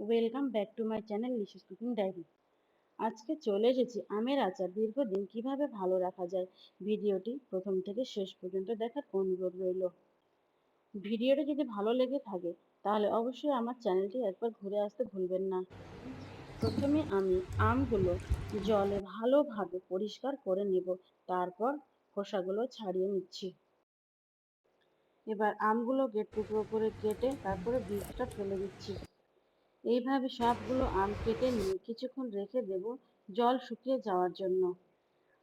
Welcome back to my channel Lishu's cooking diary আজকে চলে এসেছি আমের আচার। দীর্ঘদিন কীভাবে ভালো রাখা যায়? ভিডিওটি প্রথম থেকে শেষ পর্যন্ত দেখার অনুরোধ রইল। ভিডিওটা যদি ভালো লেগে থাকে, তাহলে অবশ্যই আমার চ্যানেলটি একবার ঘুরে আসতে ভুলবেন না। প্রথমে আমি আমগুলো জলে ভালোভাবে পরিষ্কার করে নেব। তারপর খোসাগুলো ছাড়িয়ে নিচ্ছি। এবার আমগুলোকে টুকরো করে কেটে তারপরে বীজটা ফেলে দিচ্ছি। এইভাবে সবগুলো আম কেটে নিয়ে কিছুক্ষণ রেখে দেব জল শুকিয়ে যাওয়ার জন্য।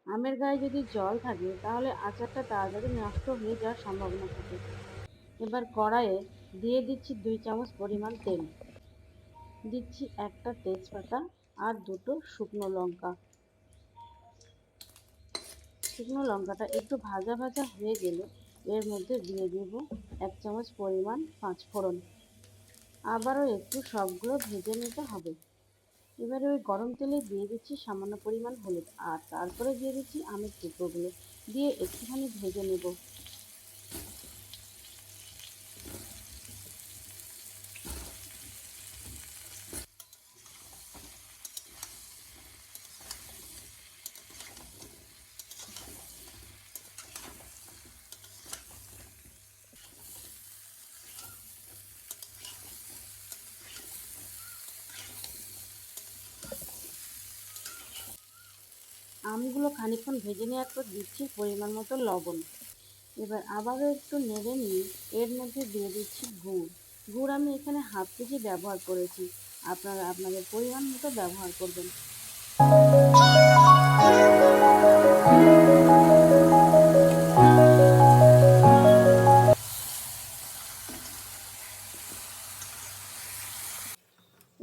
আমের গায়ে যদি জল থাকে, তাহলে আচারটা তাড়াতাড়ি নষ্ট হয়ে যাওয়ার সম্ভাবনা থাকে। এবার কড়াইয়ে দিয়ে দিচ্ছি দুই চামচ পরিমাণ তেল। দিচ্ছি একটা তেজপাতা আর দুটো শুকনো লঙ্কা। শুকনো লঙ্কাটা একটু ভাজা ভাজা হয়ে গেলে এর মধ্যে দিয়ে দেব এক চামচ পরিমাণ পাঁচ ফোড়ন আবারও একটু সবগুলো ভেজে নিতে হবে। এবারে ওই গরম তেলে দিয়ে দিচ্ছি সামান্য পরিমাণ হলুদ আর তারপরে দিয়ে দিচ্ছি আমের টুকরোগুলো। দিয়ে একটুখানি ভেজে নেব। আমগুলো খানিক্ষণ ভেজে নেওয়ার পর দিচ্ছি পরিমাণ মতো লবণ। এবার আবারও একটু নেড়ে নিয়ে এর মধ্যে দিয়ে দিচ্ছি গুড়। গুড় আমি এখানে হাফ কেজি ব্যবহার করেছি। আপনারা আপনাদের পরিমাণ মতো ব্যবহার করবেন।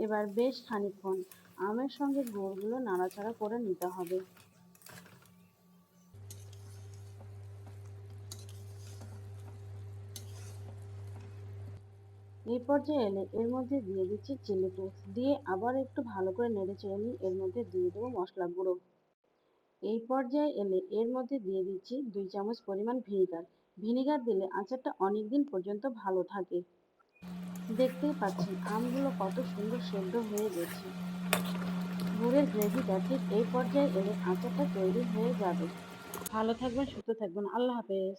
এবার বেশ খানিকক্ষণ আমের সঙ্গে গুড়গুলো নাড়াচাড়া করে নিতে হবে। এই পর্যায়ে এলে এর মধ্যে দিয়ে দিচ্ছি চিলি ফ্লেক্স দিয়ে আবার একটু ভালো করে নেড়ে চেড়ে নিয়ে এর মধ্যে দিয়ে দেবো মশলা গুঁড়ো। এই পর্যায়ে এলে এর মধ্যে দিয়ে দিচ্ছি দুই চামচ পরিমাণ ভিনিগার ভিনিগার দিলে আচারটা অনেক দিন পর্যন্ত ভালো থাকে। দেখতেই পাচ্ছি আমগুলো কত সুন্দর সেদ্ধ হয়ে গেছে। গুড়ের গ্রেভিটা ঠিক এই পর্যায়ে এলে আচারটা তৈরি হয়ে যাবে। ভালো থাকবেন, সুস্থ থাকবেন। আল্লাহ হাফেজ।